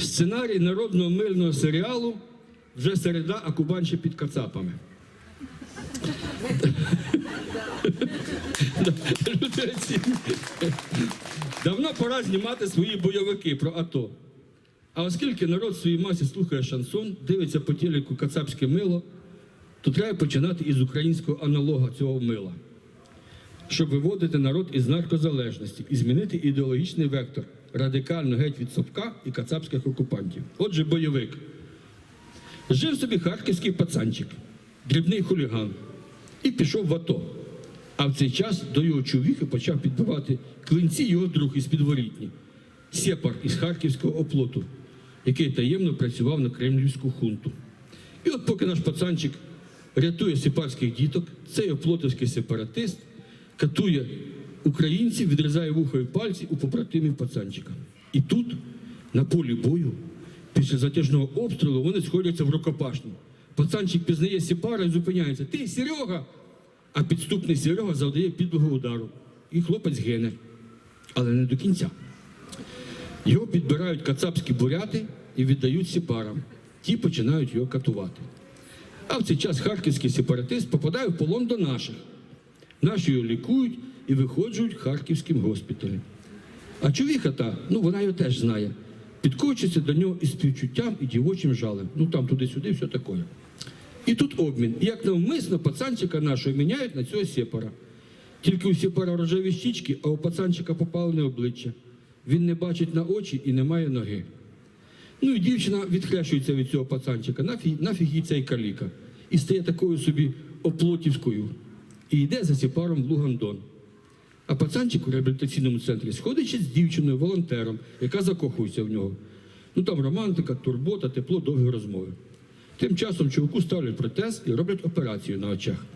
Сценарій народного мильного серіалу вже середа, а Кубань ще під кацапами. Давно пора знімати свої бойовики про АТО. А оскільки народ в своїй масі слухає шансон, дивиться по телеку кацапське мило, то треба починати із українського аналога цього мила, щоб виводити народ із наркозалежності і змінити ідеологічний вектор радикально геть від совка і кацапських окупантів. Отже, бойовик. Жив собі харківський пацанчик, дрібний хуліган, і пішов в АТО. А в цей час до його чувіхи почав підбивати клинці його друг із підворітні, сепар із харківського оплоту, який таємно працював на кремлівську хунту. І от поки наш пацанчик рятує сепарських діток, цей оплотовський сепаратист катує українців, відрізає вухо і пальці у побратимів пацанчика. І тут, на полі бою, після затяжного обстрілу, вони сходяться в рукопашну. Пацанчик пізнає сепара і зупиняється. Ти, Серега! А підступний Серега завдає підлого удару. І хлопець гине. Але не до кінця. Його підбирають кацапські буряти і віддають сепарам. Ті починають його катувати. А в цей час харківський сепаратист попадає в полон до наших. Наші його лікують і виходжують харківським госпіталем. А човіха та, ну вона його теж знає, підкочиться до нього із співчуттям і дівочим жалем. Ну там туди-сюди, все таке. І тут обмін. Як навмисно пацанчика нашого міняють на цього сепара. Тільки у сепара рожеві щічки, а у пацанчика попалене обличчя. Він не бачить на очі і не має ноги. Ну і дівчина відхрещується від цього пацанчика, нафіг, нафіг їй цей каліка. І стає такою собі оплотівською. І йде за сепаром в Лугандон. А пацанчик у реабілітаційному центрі сходить ще з дівчиною, волонтером, яка закохується в нього. Ну там романтика, турбота, тепло, довгі розмови. Тим часом чоловіку ставлять протез і роблять операцію на очах.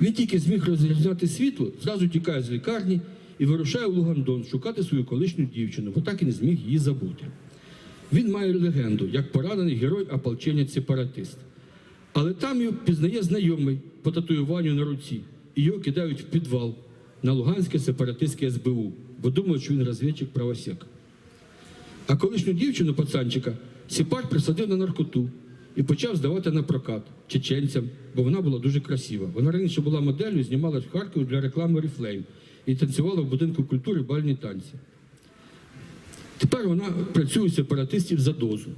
Він тільки зміг розрізняти світло, зразу тікає з лікарні і вирушає в Лугандон шукати свою колишню дівчину, бо так і не зміг її забути. Він має легенду, як поранений герой ополченець сепаратист. Але там його пізнає знайомий по татуюванню на руці, і його кидають в підвал на Луганське сепаратистське СБУ, бо думають, що він розвідчик правосек. А колишню дівчину пацанчика Сіпар присадив на наркоту і почав здавати на прокат чеченцям, бо вона була дуже красива. Вона раніше була моделлю, знімалась в Харкові для реклами Oriflame і танцювала в будинку культури бальні танці. Тепер вона працює у сепаратистів за дозу.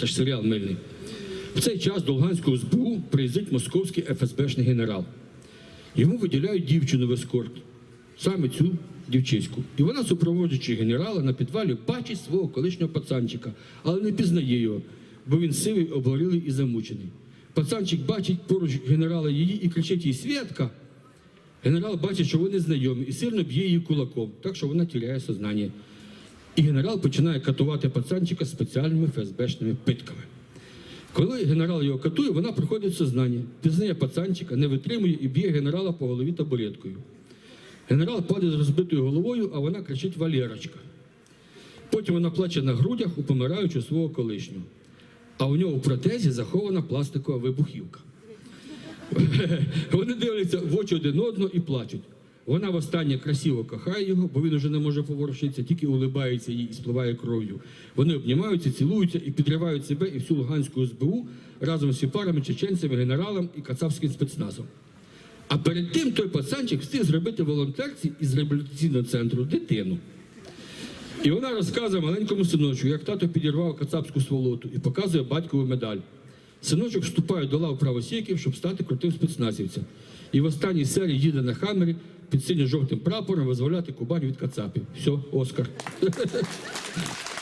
Це ж серіал мильний. В цей час до Луганського СБУ приїздить московський ФСБшний генерал. Йому виділяють дівчину в ескорт, саме цю дівчиську. І вона, супроводжуючи генерала на підвалі, бачить свого колишнього пацанчика, але не пізнає його, бо він сивий, обгорілий і замучений. Пацанчик бачить поруч генерала її і кричить їй Святка. Генерал бачить, що вони знайомі, і сильно б'є її кулаком, так що вона тіряє сознання. І генерал починає катувати пацанчика спеціальними ФСБшними питками. Коли генерал його катує, вона приходить в сознання, пізнає пацанчика, не витримує і б'є генерала по голові табуреткою. Генерал падає з розбитою головою, а вона кричить Валєрочка. Потім вона плаче на грудях у помираючого свого колишнього. А у нього в протезі захована пластикова вибухівка. Вони дивляться в очі один одного і плачуть. Вона востаннє красиво кохає його, бо він уже не може поворушитися, тільки улибається їй і спливає кров'ю. Вони обнімаються, цілуються і підривають себе і всю Луганську СБУ разом з сіпарами, чеченцями, генералом і кацапським спецназом. А перед тим той пацанчик встиг зробити волонтерці із реабілітаційного центру дитину. І вона розказує маленькому синочку, як тато підірвав кацапську сволоту і показує батькову медаль. Синочок вступає до лав правосіків, щоб стати крутим спецназівцем. І в останній серії їде на хамері під синьо-жовтим прапором визволяти Кубань від кацапів. Все, Оскар.